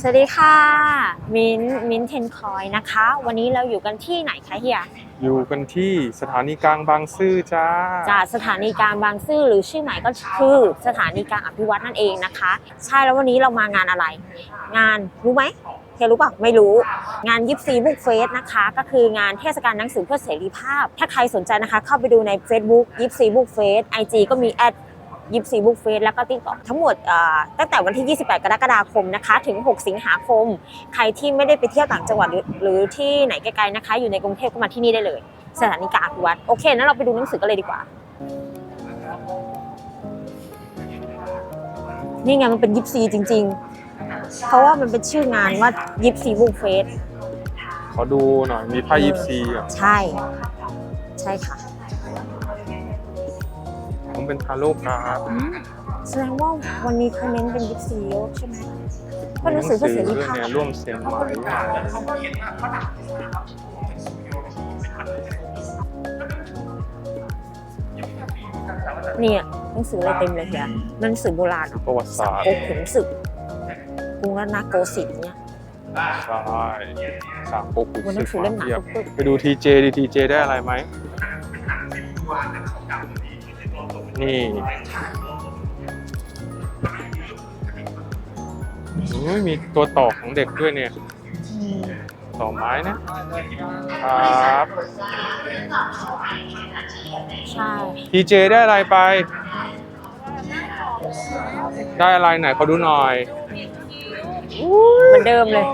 สวัสดีค่ะ มิ้นท์มิ้นท์เทนคอยนะคะ วันนี้เราอยู่กันที่ไหนคะเฮีย อยู่กันที่สถานีกลางบางซื่อจ้า จากสถานีกลางบางซื่อหรือชื่อใหม่ก็คือสถานีกลางอภิวัตนั่นเองนะคะ ใช่แล้ววันนี้เรามางานอะไร งานรู้ไหมเฮียรู้เปล่าไม่รู้งานยิปซีบุ๊กเฟสนะคะ ก็คืองานเทศกาลหนังสือเพื่อเสรีภาพ ถ้าใครสนใจนะคะ เข้าไปดูใน Facebook ยิปซีบุ๊กเฟสไอจีก็มีแอด ยิปซีบุ๊กเฟสแล้วก็ติ๊กต็อกทั้งหมดเอ่อตั้งแต่วันที่ 28 กรกฎาคมนะคะ ถึง 6 สิงหาคม ใครที่ไม่ได้ไปเที่ยวต่างจังหวัดหรือหรือที่ไหนไกลๆนะคะ อยู่ในกรุงเทพก็มาที่นี่ได้เลย สถานีกลางอภิวัตโอเคนั้นเราไปดูหนังสือกันเลยดีกว่า นี่ไงมันเป็นยิปซีจริง ๆ เพราะว่ามันเป็นชื่องานว่ายิปซีบุ๊กเฟสขอดูหน่อยมีไพ่ยิปซีอะใช่ ใช่ค่ะผม เป็นทาโร่การ์ดแสดงว่าวันนี้เขาเน้นเป็นยิปซีเยอะใช่ไหมเพราะหนังสือเพื่อเสรีด้วยภาพเนี่ยร่วมเซ็นไว้เนี่ยหนังสืออะไรเต็มเลยเฮียมันหนังสือโบราณเหรอประวัติศาสตร์โกขุนศึกกรุงรัตนโกสินทร์เนี่ยใช่สามก๊กขุนวันหนัศึงกสือเล่มหนาเทียบปึ๊กไปดูทีเจดีทีเจได้อะไรไหม นี่โอ้ยมีตัวต่อของเด็กด้วยเนี่ยๆอืมต่อไม้นะครับ ใช่ทีเจได้อะไรไป ได้อะไรไหนขอดูหน่อยเหมือนเดิมเลย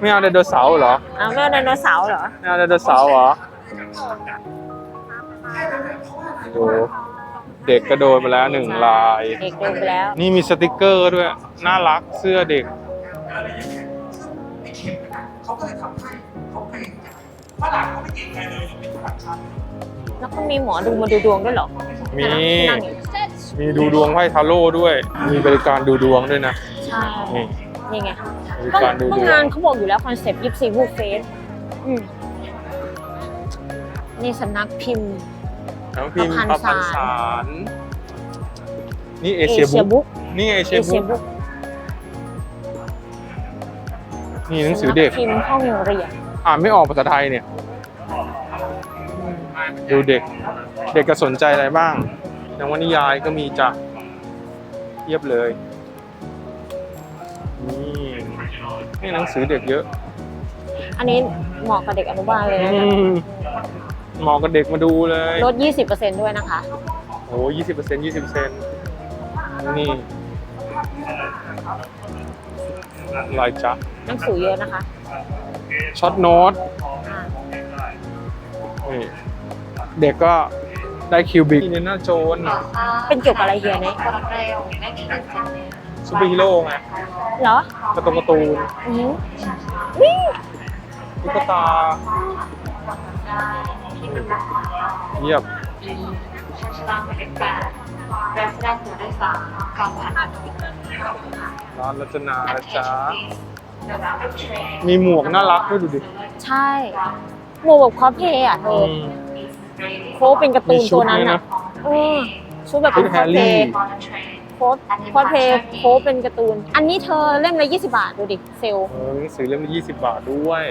ไม่เอาไดโนเสาร์เหรอเอาแม่ไดโนเสาร์เหรอไม่เอาไดโนเสาร์เหรอ ดูเด็กกระโดดไปแล้วหนึ่งลาย เด็กเดินไปแล้ว นี่มีสติกเกอร์ด้วย น่ารักเสื้อเด็กแล้วก็มีหมอดูมาดูดวงด้วยเหรอ มีนั่งอยู่มีดูดวงไพ่ทาโร่ด้วย มีบริการดูดวงด้วยนะ ใช่ นี่นี่ไงบริก็การดูก็ดวงางนเขาบอกอยู่แล้วคอนเซปต์ยิปซีบูเฟสนี่สำนักพิมพ์ แล้วพิมพ์ประประพัพันนธ์ธ์สารสาร นี่เอเชียบุ๊กบุ๊กนี่เอเชีเอยเชียบุ๊กบุ๊กนี่หนังสือเด็กพิมพ์ห้องเรียนอ่านไม่ออกภาษาไทยเนี่ย ดูเด็ก เด็กก็สนใจอะไรบ้างนวนิยายก็มีจ้ะเทียบเลย นี่นี่หนังสือเด็กเยอะ อันนี้เหมาะกับเด็กอนุบาลเลยนะอื เนี่ยมเหมาะกับเด็กมาดูเลยลด 20%ด้วยนะคะ โอ้ยี่สิบเปอร์เซ็นต์ยี่สิบเปอร์เซ็นต์นี่ลายจ๊ะหนังสือเยอะนะคะช็อตโน้ตอ่านี่เด็กก็ได้คิวบิกเนน่าโจนเป็นเกี่ยวกับอะไรเฮียเนี่ยซูเปอร์ฮีโร่ไงเหรอการ์ตูนการ์ตูนอือหือนี่ตุ๊กตา เยียบร้านรัตนานะจ๊ะมีหมวกน่ารักด้วยดูดิ ใช่ หมวกแบบคอสเพลย์อะเธออืมโค้ชเป็นการ์ตูมีนชุตัดวนั้นด้วยอะนะเออชุดแบบชุเป็ดนแฮคอสร์เพลรี่ย์โค้ชคอสเพลย์โค้ชเป็นการ์ตูน อันนี้เธอเล่มละ20บาทดูดิ เซลลเออหนังสือเล่มละยี่สิบบาทด้วย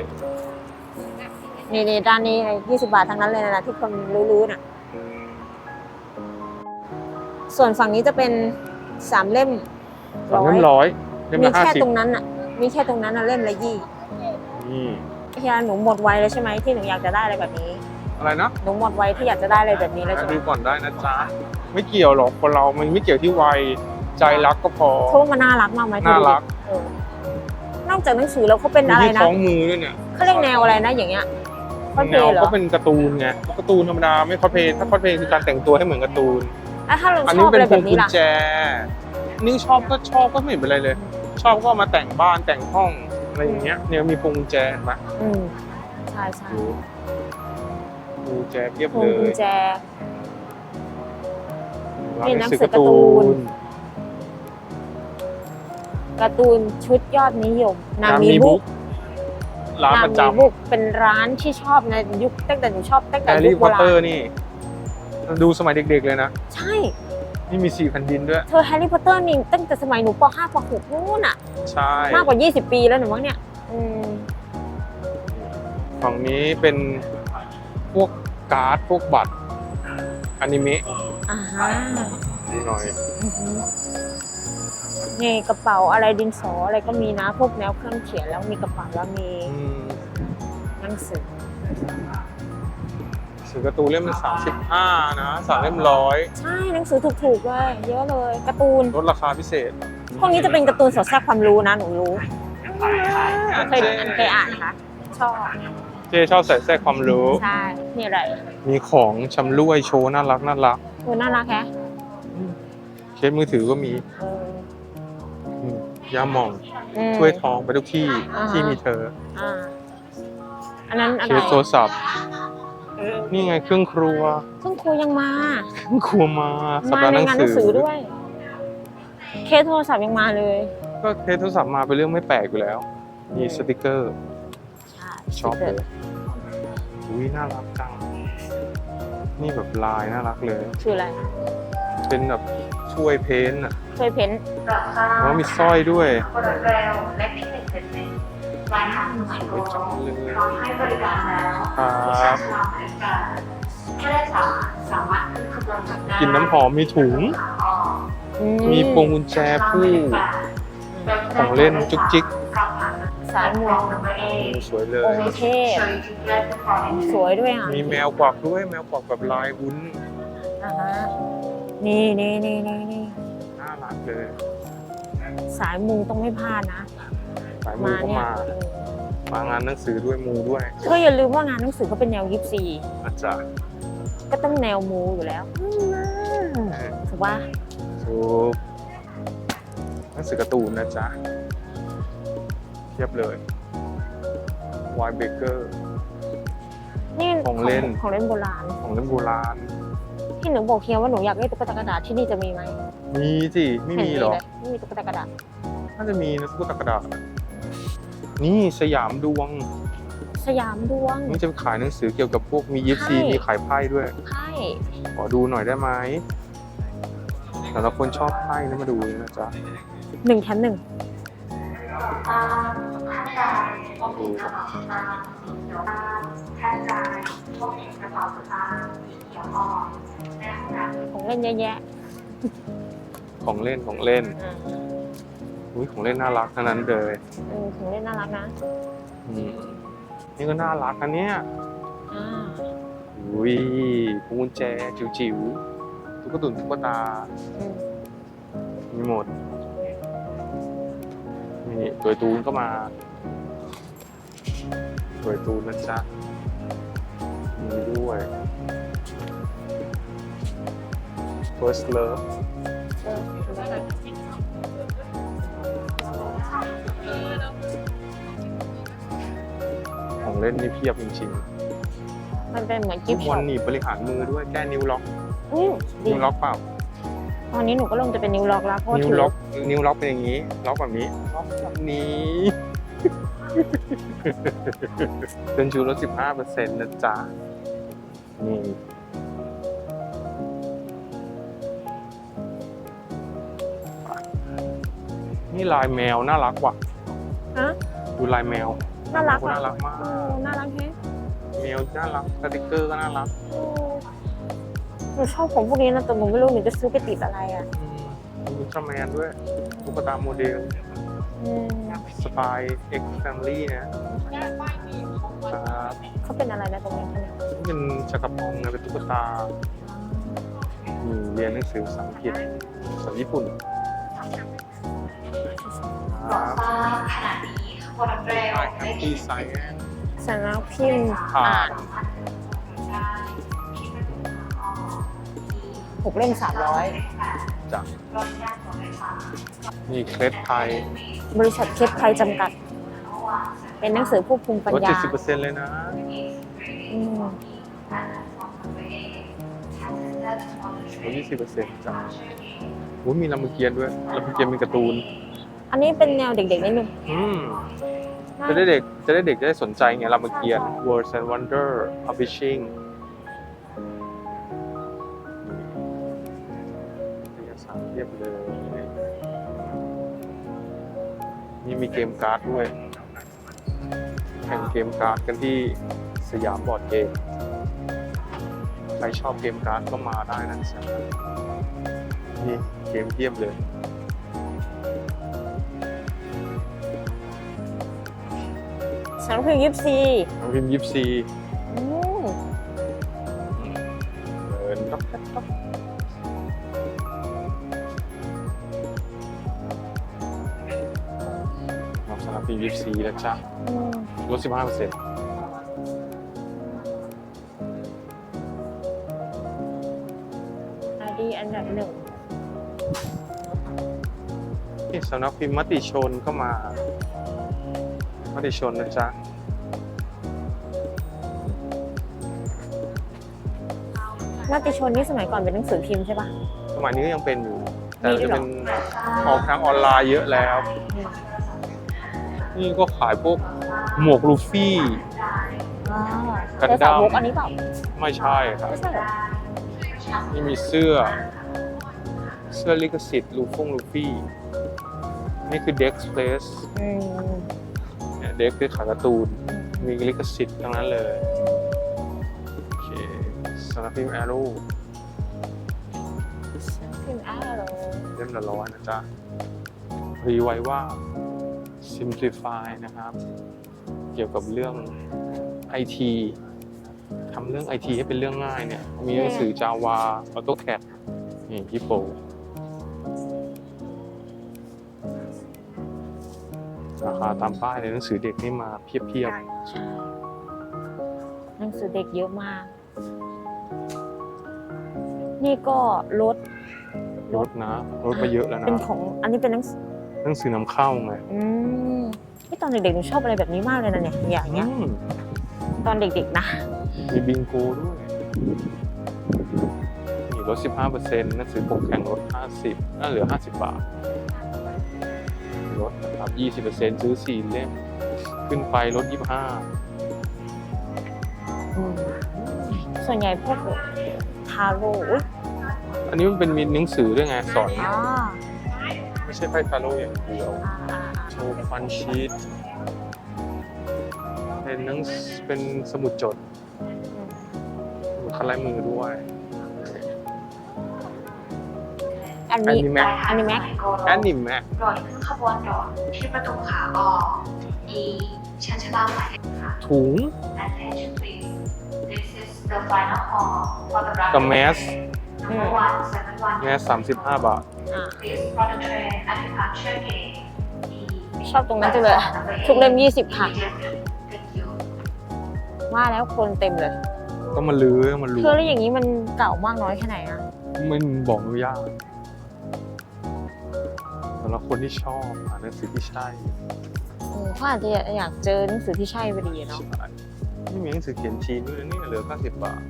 นี่นี่ด้านนี้20บาททั้งนั้นเลยนะที่คนรู้ๆน่ะ ส่วนฝั่งนี้จะเป็นสามเล่มสามเล่มร้อยเล่มมีละห้าแค่สิบตรงนั้นอะ มีแค่ตรงนั้นอะเล่มละยี่นี่พี่ยาหนูหมดไวแล้วใช่ไหมที่หนูอยากจะได้อะไรแบบนี้ อะไรนะหนูหมดไวที่อยากจะได้อะไรแบบนี้แล้วใช่ไหมดูก่อนได้นะจ๊ะไม่เกี่ยวหรอกคนเรา มันไม่เกี่ยวที่วัยใจรักก็พอเพราะว่ามันน่ารักมากไหมน่ารัก เออนอกจากหนังสือแล้วเขาเป็นมีอะไรที่นะ คล้องมือด้วยเนี่ย เขาเรียกแนวอะไรนะอย่างเงี้ย คอสเพแนลวย์เหรอก็เป็นการ์ตูนไงการ์ตูนธรรมดาไม่คอสเพลย์ถ้าคอสเพลย์คือการแต่งตัวให้เหมือนการ์ตูนแล้วถ้าเราอันชนี้อบเป็อะนไรพแบวงบกุนี้ญล่ะแจ นี่ชอบก็ชอบก็ไม่เห็นเป็นไรเลย ชอบก็เอามาแต่งบ้านแต่งห้องอะไรอย่างเงี้ยเนี่ยมีพวงกุญแจเห็นไหมอืมใช่ใช่ดูพวงกุญแจเพียบพวเลงกุยญแจ ร้านี่หนังสือการ์ตูน การ์ตูนชุดยอดนิยม นานามีมีบุ๊บุ๊กก ร้านนาประมีจบุ๊กเป็นร้านที่ชอบในยุคตั้งแต่หนูชอบตั้งำแฮแต่ร์ยุรี่คพโบอตราเตอณร์นี่ ดูสมัยเด็กๆเลยนะ ใช่ นี่มีสี่แผ่นดินด้วย เธอแฮร์รี่พอตเตอร์นี่ตั้งแต่สมัยหนูป .5 ป .6 นู่นอะ ใช่ มากกว่า 20 ปีแล้วหนูว่าเนี่ยอืมฝั่งนี้เป็นพวกการ์ดพวกบัตรอนิเมะอ่าฮะดูหน่อยอือหือนี่กระเป๋าอะไรดินสออะไรก็มีนะ พวกแนวเครื่องเขียนแล้วมีกระเป๋าแล้วมีอืมห นังสือสื่อการ์ตูนเล่มละสามสิบห้านะสามเล่มร้อยใช่หนังสือถูกๆเลยเยอะเลยการ์ตูนลดราคาพิเศษ พวกนี้จะเป็นการ์ตูนสอดแทรกความรู้นะหนูรู้เคยเคยอ่านคะชอบเจชอบใส่แทรกความรู้ใช่นี่อะไร มีของชำร่วยโชว์น่ารักน่ารักโอ้น่ารักแฮะเคสมือถือก็มีเอออืมยาหม่องอืมถ้วยทองไปทุกที่อ่าฮะที่มีเธอ อ่าอันนั้นอะเคไรสโทรศัพท์นี่ไงเครื่องครัว เครื่องครัวยังมา เครื่องครัวมาสัปมาดาห์ในหนังงานหนังสืสืออด้วย เคสโทรศัพท์ยังมาเลย ก็เคสโทรศัพท์มาเป็นเรื่องไม่แปลกอยู่แล้วมีสติกเกอร์ ใช่ชอบเลยอุ้ยน่ารักจัง นี่แบบลายน่ารักเลย คืออะไรเป็นแบบช่วยเพ้นท์อะช่วยเพ้นท์แล้วมีสร้อยด้วยกดเร็วและที่หนึ่งเสร็จเร็ วปลายทางหมายสวยจังเลยพร้อมให้บริการแล้วครับชำระบริการผู้โดยสารสามารถขึ้นขบวนรถได้กลินน้ำหอมมีถุงออกอืมีพวงกุญแจผู้ ของเล่นจุกจิก สายมูโอ้สวยเลอยงค์เทพ สวยด้วยอะมีแมวกวักด้วย แมวกวักแบบลายวุ้นอ่าฮะนี่นี่นี่นี่นี่น่ารักเลย สายมูต้องไม่พลาดนะ สายมือมาก็เนี่ยมา มางานหนังสือด้วยมูด้วยก็อย่าลืมว่างานหนังสือก็เป็นแนวยิปซีอาจารย์ก็ต้องแนวมูอยู่แล้วอืมถูกปะถูกหนังสือการ์ตูนนะจ๊ะเทียบเลย Y Baker นี่ของเล่น ของเล่นโบราณ ของเล่นโบราณ ที่หนูบอกเฮียว่าหนูอยากได้ตุ๊กตากระดาษที่นี่จะมีไหมมีสิไม่มีหรอ เนเลยไม่มีตุ๊กตากระดาษ น่าจะมีนะตุ๊กตากระดาษอะ นี่สยามดวง สยามดวง นี่จะขายหนังสือเกี่ยวกับพวกมียิปซีใช่ มีขายไพ่ด้วยใช่ขอดูหน่อยได้ไหมแต่ละคนชอบไพ่นี่มาดูเลยนะจ๊ะหนึ่งแถมหนึ่งดูท่านจะพบเห็นกระเป๋าสตางค์สีเขียวอ่อนในห้องน้ำของเล่นเยอะแยะของเล่นของเล่น อ่า อุ้ยของเล่นน่ารักทั้งนั้นเลยเออของเล่นน่ารักนะอืมนี่ก็น่ารักนะเนี่ยอ่าอุ้ยพวงกุญแจจิ๋วๆตุ๊กตุนตุ๊กตา อืมมีหมด นี่ตัวตูนก็มาตัวตูนนะจ๊ะมีด้วย First Love เล่นนี่เพียบจริงมันเป็นเหมือนๆกิทุฟกต์ช็วัอนปหนีบบริหารมือด้วยแก้นิ้วล็อก อืมดีนิ้วล็อกเปล่า ตอนนี้หนูก็ลงจะเป็นนิ้วล็อกแล้วเพราะว่านิ้วถือล็อก นิ้วล็อกเป็นอย่างนี้ ล็อกแบบนี้ ล็อกแบบนี้ เป็นชูลด 15เปอร์เซ็นต์นะจ๊ะ นี่ นี่ลายแมวน่ารักว่ะ ฮะ ดูลายแมว น่ารักน่ารักมากเออน่ารักแฮะแมวน่ารักสติกเกอร์ก็น่ารักเออหนูชอบของพวกนี้นะแต่หนูไม่รู้หนูจะซื้อไปติดอะไรอะอืมมีอุลตร้าแมนด้วยตุ๊กตาโมเดลอืมสปายเอ็กซ์แฟมิลี่นะครับเขาเป็นอะไรนะตรงนี้เขาเนี่ยเป็นจักรพรรดินะเป็นตุ๊กตามีเรียนหนังสือภาษาอังกฤษภาษาญี่ปุ่นคบรัอกบ ว่าขณะนี้ขบวนรถเร็วได้แฮและปปี้ไซแอนสัญลักษณ์พิมพ์ผ่าอ่านนได้ที่ประตูทางออกหกเล่มสามร้อยจากรถย่านรถไฟฟ้านี่เคล็ดไทย บริษัทเคสไทยจำกัด เป็นหนังสือควบคุมปัญลดญา70%เลยนะ อืมลด20%จ้ะโอ้ยมีลำเกียนด้วยลำเกียนเป็นการ์ตูน อันนี้เป็นแนวเด็กๆนิดนึงอืมจะได้เด็กจะได้เด็กจะได้สนใจไงลำเกียน Words and Wonder Publishing สยเทียบเลย นี่มีเกมการ์ดด้วย แข่งเกมการ์ดกันที่สยามบอร์ดเกม ใครชอบเกมการ์ดก็มาได้นะจ๊ะนี่เกมเทียบเลย สำนักพิมพ์ยิปซีน้องพิมพ์ยิปซีอืมเดินต๊อกแต๊กต๊อกน้องสำนักพิมพ์ยิปซีแล้วจ้ะอืมลด15เปอร์เซ็นต์อาดีอันดับหนึ่งนี่สำนักพิมพ์มติชนก็มา มติชนนะจ๊ะมติชนนี่สมัยก่อนเป็นหนังสือพิมพ์ใช่ปะ สมัยนี้ก็ยังเป็นอยู่ แต่มีด้จะวยเหรอ เป็นออกทางออนไลน์เยอะแล้วนี่ก็ขายพวกหมวกลูฟี่อ่ากันแต่ดั้สามวกอันนี้เปล่าไม่ใช่ครับ ไม่ใช่เหรอนี่มีเสื้อ เสื้อลิขสิทธิ์ลูฟงลูฟี่ นี่คือ Dex Place อืม เนี่ยเด็กคือขายการ์ตูน มีลิขสิทธิ์ทั้งนั้นเลยโอเคสำนักพิมพ์แอโร่พิมพ์แอโรเล่มละร้อยนะจ๊ะรีไวว่า Simplify นะครับ เกี่ยวกับเรื่อง IT ทำเรื่อง IT ให้เป็นเรื่องง่ายเนี่ย มีหนังสือ Java AutoCAD นี่ฮิปโป ราคาตามป้ายเลยหนังสือเด็กนี่มาเพียบหนังสือเด็กเยอะมาก นี่ก็รถๆรถนะรถมาเยอะแล้วนะเป็นของอันนี้เป็นหนังสือหนังสือนำเข้าไงอืมที่ตอนเด็กๆหนูชอบอะไรแบบนี้มากเลยนะเนี่ยอย่างเงี้ยอืมตอนเด็กๆนะมีบิงโกด้วยนี่ลด15%หนังสือปกแข่งลด50น่าเหลือ 50 บาทลด นะครับ 20%ซื้อ 4 เล่ม ขึ้นไปลด25อืมส่วนใหญ่พวกทาโร่อุ๊ยอันนี้มันเป็นมีหนังสือด้วยไง สอนอ่าไม่ใช่ไพ่ทาโร่อย่างเดียว อ่าอ่าอ่าโชว์ฟันชีตเป็นหนังสเป็นสมุดจด อืม สมุดคัดลายมือด้วย อันนี้ Animac อันนี้แม็ก แอนิแม็กโดยขึ้นขบวนรถที่ประตูขาออกอีชันชลาหมายเลขค่ะ ถุง Attention please This is the final call for the runway กับแมส Number one seven one แมส35บาทอ่า Please for the train at departure gate E ชอบตรงนั้นจังเลยทุกเล่ม20 ค่ะ Thank you ว่าแล้วคนเต็มเลยก็มาลื้อมาลื้เธอแล้วอย่างนี้มันเก่ามากน้อยแค่ไหนอะมันบอกไม่ยากสำหรับคนที่ชอบอ่านหนังสือที่ใช่เออเขาอาจจะอยากเจอหนังสือที่ใช่พอดีอะเนาะใช่นี่มีหนังสือเขียนจีนด้วยนะเนี่ยเหลือ 90 บาท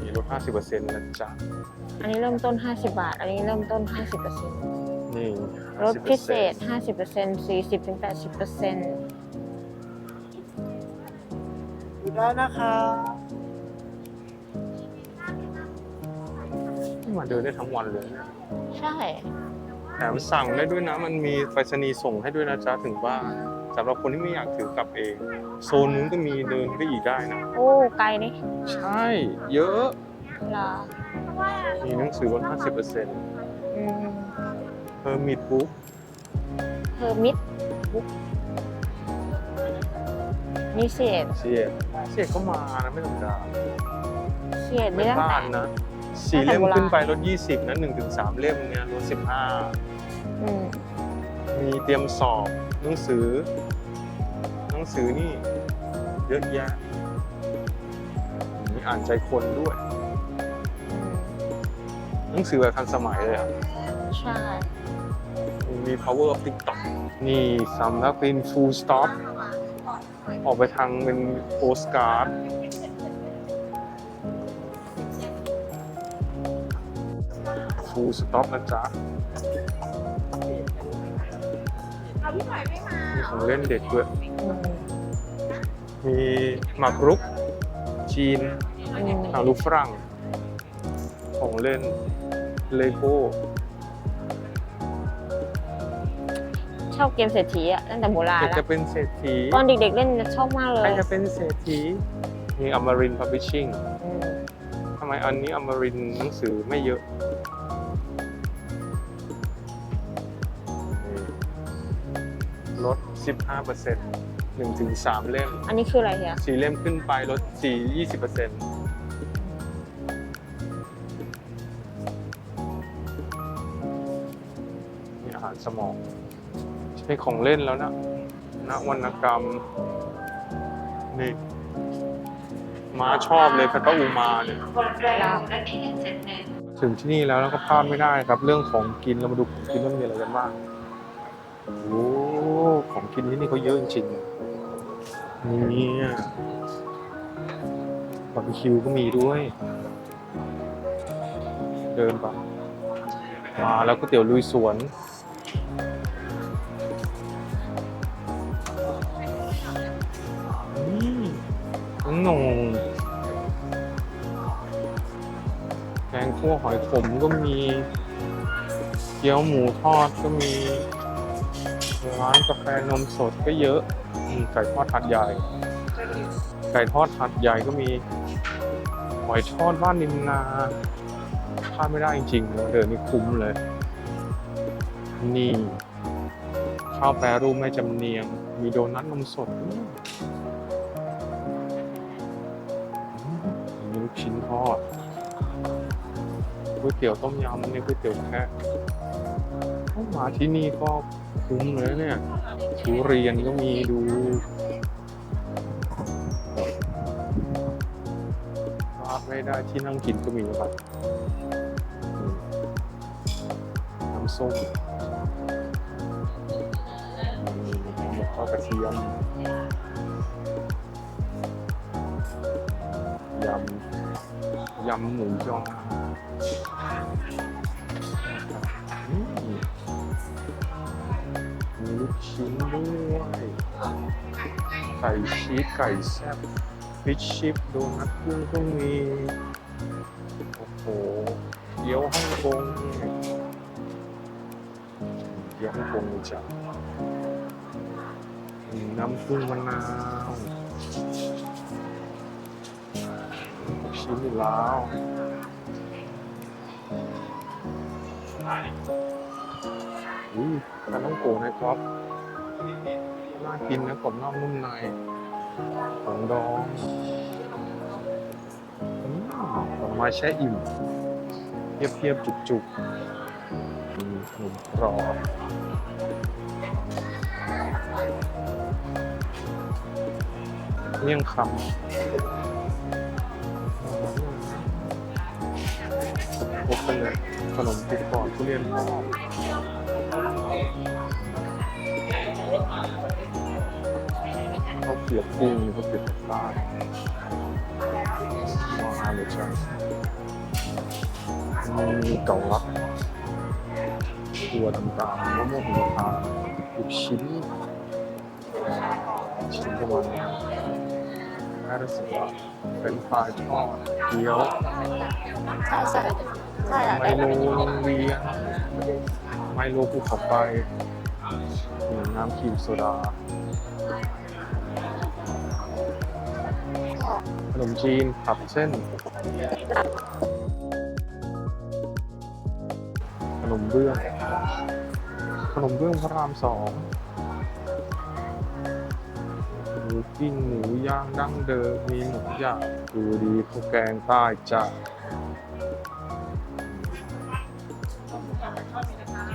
มีลด 50%นะจ๊ะ อันนี้เริ่มต้น 50 บาท อันนี้เริ่มต้น 50%นี่ลดพิเศษ 50% 50% 40-80%ดูได้นะคะ มาเดินได้ทั้งวันเลยเนี่ยใช่ แถมสั่งได้ด้วยนะ มันมีไปรษณีย์ส่งให้ด้วยนะจ๊ะถึงบ้านสำหรับคนที่ไม่อยากถือกลับเอง โซนนู้นก็มีเดินไปอีกได้นะ โอ้ ไกลนี่ใช่ เยอะ เหรอมีหนังสือลด50%อืมเ e อร์มิดบุ๊กเฮอร์มิดบุ๊กมีเศษเสียเสียก็มานะไม่ธรรมดาเศษไม่นี่ตั้งพลาแต่ดนะ สี่ตั้งแต่เล่มโบราณขึ้นไปลด20นะ1ถึง3เล่มเนี่ยลดอืม15มีเตรียมสอบหนังสือ หนังสือนี่เยอะแยะมีอ่านใจคนด้วยอืมหนังสือแบบทันสมัยเลยอะ ใช่ มี power of TikTok นี่สำนักพิมพ์ full stop ออกไปทางเป็นโปสการ์ด full stop นะจ๊ะมีของเล่นเด็กด้วยอืมมีหมากรุก จีนอืมหมากรุกฝรั่ง ของเล่น เลโก้ชอบเกมเศรษฐีอะตั้งแต่โบราณอยากแล้จะวเป็นเศรษฐีตอนเด็กๆเล่นชอบมากเลใครยจะเป็นเศรษฐีมีอมรินพับลิชชิ่ง อืมทำไมอันนี้อมรินหนังสือไม่เยอะ ลด 15% 1ถึง3เล่ม อันนี้คืออะไรเฮียสี่เล่มขึ้นไปลดสี่ยี่สิบเปอร์เซ็นต์นี่อาหารสมอง ใช้ของเล่นแล้วนะนวรรณกรรม นี่ม้าชอบเลยคาตาอูมาเนี่ยบนเรือและที่หนึ่งเจ็ดหนึ่งถึงที่นี่แล้วแล้วก็พลาดไม่ได้ครับ เรื่องของกินเรามาดูของกินว่ามีอะไรกันบ้างโอ้ของ กินที่นี่เขาเยอะจริงๆเนี่ยบาร์บีคิวก็มีด้วย เดินไปมาแล้วก๋วยเตี๋ยวลุยสวนนี่น้องหนงแกงคั่วหอยขมก็มี เกี๊ยวหมูทอดก็มี ร้านกาแฟนมสดก็เยอะอืมไก่ทอดหัดใหญ่ ไก่ทอดหัดใหญ่ก็มีหอยทอดบ้านนิมนาพลาดไม่ได้จริงๆเราเดินนี่คุ้มเลย นี่ข้าวแปรรูปแม่จำเนียง มีโดนัทนมสดมีลูกชิ้นทอดก๋วยเตี๋ยวต้มยำนี่ก๋วยเตี๋ยวแค่มาที่นี่ก็ คุ้มเลยเนี่ยทุเรียนก็มีดูพลาดไม่ได้ที่นั่งกินก็มีนะครับน้ำส้มหมกทอดกระเทียม ยำ ยำหมูยอมีลูกชิ้นด้วย ไก่ชีสไก่แซ่บฟิชชิปโดนัทกุ้งก็มี โอ้โหเกี๊ยวฮ่องกงเกี๊ยวฮ่องกงจ้ะน้ำพึ่งมะนาว ชิ้นอยู่แล้วอุ้ยปลาต้องโกนะครับน่ากินนะกรอบนอกนุ่มในของดองอืมดอกไม้แช่อิ่มเพียบเพียบๆจุกจุกๆมีขนมกรอบเมี่ยงคำ พบกันเลยขนมติดก่อนทุเรียนทอดข้าวเกรียบกุ้งข้าวเกรียบปลามาเลยจ้ะมีเก่าลักตัวต่างๆมะม่วงหิมพานต์ลูกชิ้นชิ้นประมาณนี้ ห้าสิบบาทเป็นปลายทอดเกี๊ยวใช่ใช่ใช่ไมโลโรงเรียนไมโลภูเขาไฟมีน้ำครีมโซดาขนมจีนผัดเส้นขนมเบื้องขนมเบื้องพระรามสองห มูปิ้งหมูย่างดั้งเดิมมีหมูย่างดูดีข้าวแกงใต้จ้ะ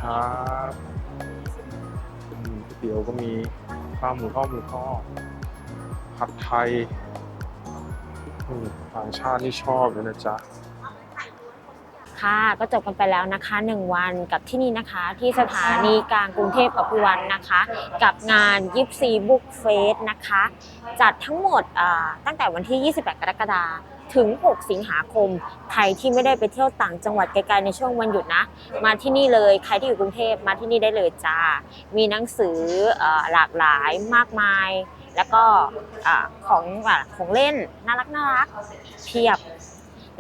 ครับมก๋วยเตี๋ยวก็มีข้าวหมูทอดหมูทอดผัดไทยอืมต่างชาตินี่ชอบเลยนะจ๊ะ ค่ะ ก็จบกันไปแล้วนะคะหนึ่งวันกับที่นี่นะคะ ที่สถานีกลางกรุงเทพอภิวันนะคะ กับงานยิปซีบุ๊กเฟสนะคะ จัดทั้งหมดอ่าตั้งแต่วันที่ 28 กรกฎาคมถึง 6 สิงหาคม ใครที่ไม่ได้ไปเที่ยวต่างจังหวัดไกลๆในช่วงวันหยุดนะ มาที่นี่เลย ใครที่อยู่กรุงเทพมาที่นี่ได้เลยจ้า มีหนังสือเอ่อหลากหลายมากมาย แล้วก็อ่าของอ่าของเล่นน่ารักน่ารักเพียบ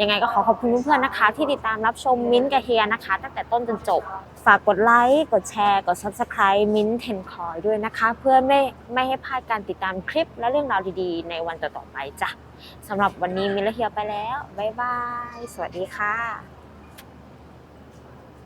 ยังไงก็ขอขอบคุณเพื่อนๆนะคะ ที่ติดตามรับชมมิ้นท์กับเฮียนะคะ ตั้งแต่ต้นจนจบ ฝากกดไลค์กดแชร์ กด Subscribe มิ้นท์เทนคอยด้วยนะคะ เพื่อไม่ไม่ให้พลาดการติดตามคลิปและเรื่องราวดีๆ ในวันต่อๆไปจ้ะสำหรับวันนี้มิ้นท์และเฮียไปแล้วบ๊ายบาย สวัสดีค่ะ